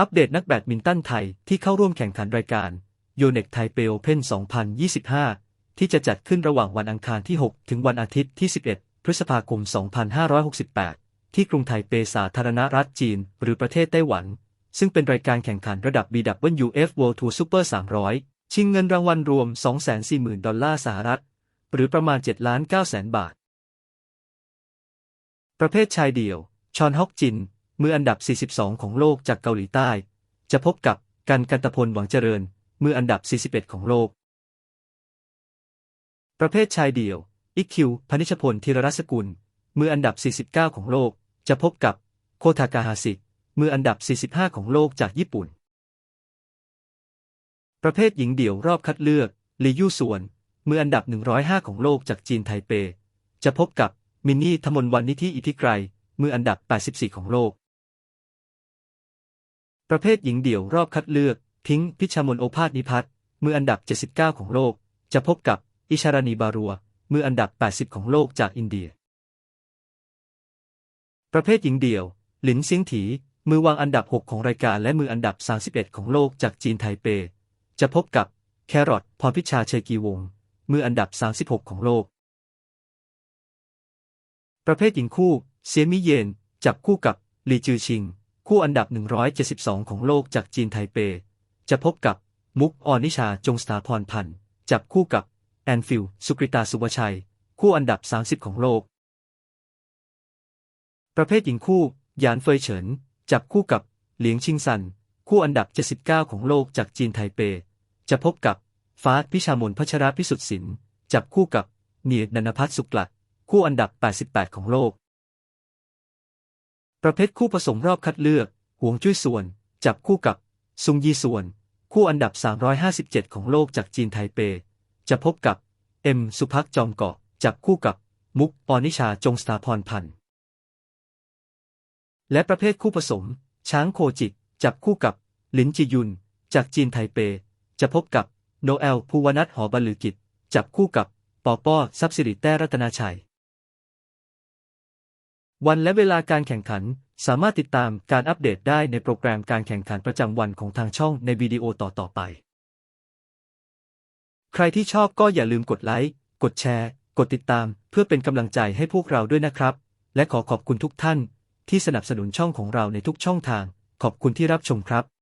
อัปเดตนักแบดมินตันไทยที่เข้าร่วมแข่งขันรายการโยเน็กไทเปโอเพน2025 ที่จะจัดขึ้นระหว่างวันอังคารที่ 6 ถึงวันอาทิตย์ที่ 11 พฤษภาคม 2568 ที่กรุงไทเปสาธารณรัฐจีน หรือประเทศไต้หวัน ซึ่งเป็นรายการแข่งขันระดับ BWF World Tour Super 300 ชิงเงินรางวัลรวม 240,000 ดอลลาร์สหรัฐ หรือประมาณ7ล้าน9แสนบาท ประเภทชายเดี่ยว ชอนฮอกจิน มืออันดับ 42 ของโลกจากเกาหลีใต้ จะพบกับกันกันตพลหวังเจริญ มืออันดับ 41 ของโลก ประเภทชายเดี่ยวอิกคิวพนิชพลธีรรัศกุล มืออันดับ 49 ของโลก จะพบกับโคทากาฮาสิมืออันดับ 45 ของโลกจากญี่ปุ่น ประเภทหญิงเดี่ยวรอบคัดเลือกลียู่ส่วน มืออันดับ 105 ของโลกจากจีนไทเป จะพบกับมินนี่ธมนวันนิธิอิทธิไกรมืออันดับ 84 ของโลก ประเภทหญิงเดี่ยวรอบคัดเลือก พิงพิชามนโอภาสนิพัฒน์มืออันดับ 79 ของโลก จะพบกับอิชารานีบารัว มืออันดับ 80 ของโลกจากอินเดีย ประเภทหญิงเดี่ยว หลินเซิงถี มือวางอันดับ 6 ของรายการและมืออันดับ 31 ของโลกจากจีนไทเป จะพบกับแครอทพรพิชาเชกีวงศ์มืออันดับ 36 ของโลก ประเภทหญิงคู่ เซียมิเยน จับคู่กับหลีจือชิง คู่อันดับ 172 ของโลกจากจีนไทเป จะพบกับมุกออนิชาจงสถาพรพันธ์จับคู่กับแอนฟิลสุกริตาสุวชัย คู่อันดับ 30 ของโลก ประเภทหญิงคู่ หยานเฟยเฉิน จับคู่กับเหลียงชิงซัน คู่อันดับ 79 ของโลกจากจีนไทเป จะพบกับฟ้าพิชามนพัชราพิสุทธิ์สิน จับคู่กับเนียดนันพัฒสุกลัด คู่อันดับ 88 ของโลก ประเภทคู่ผสมรอบคัดเลือก ห่วงจุ้ยส่วน จับคู่กับ ซุงยีส่วน คู่อันดับ 357 ของโลกจากจีนไทเป จะพบกับ เอ็ม สุภักจอมเกาะ จับคู่กับ มุก ปอนิชาจงสถาพรพันธ์ และประเภทคู่ผสม ช้างโคจิต จับคู่กับ หลินจียุน จากจีนไทเป จะพบกับ โนเอล ภูวนัทหอบรรลือกิจ จับคู่กับ ปอป้อ ทรัพย์สิริแต้รัตนาชัย วันและเวลาการแข่งขัน สามารถติดตามการอัปเดตได้ในโปรแกรมการแข่งขันประจำวันของทางช่องในวิดีโอต่อ ๆ ไป ใครที่ชอบก็อย่าลืมกดไลค์ กดแชร์ กดติดตาม เพื่อเป็นกำลังใจให้พวกเราด้วยนะครับ และขอขอบคุณทุกท่าน ที่สนับสนุนช่องของเราในทุกช่องทาง ขอบคุณที่รับชมครับ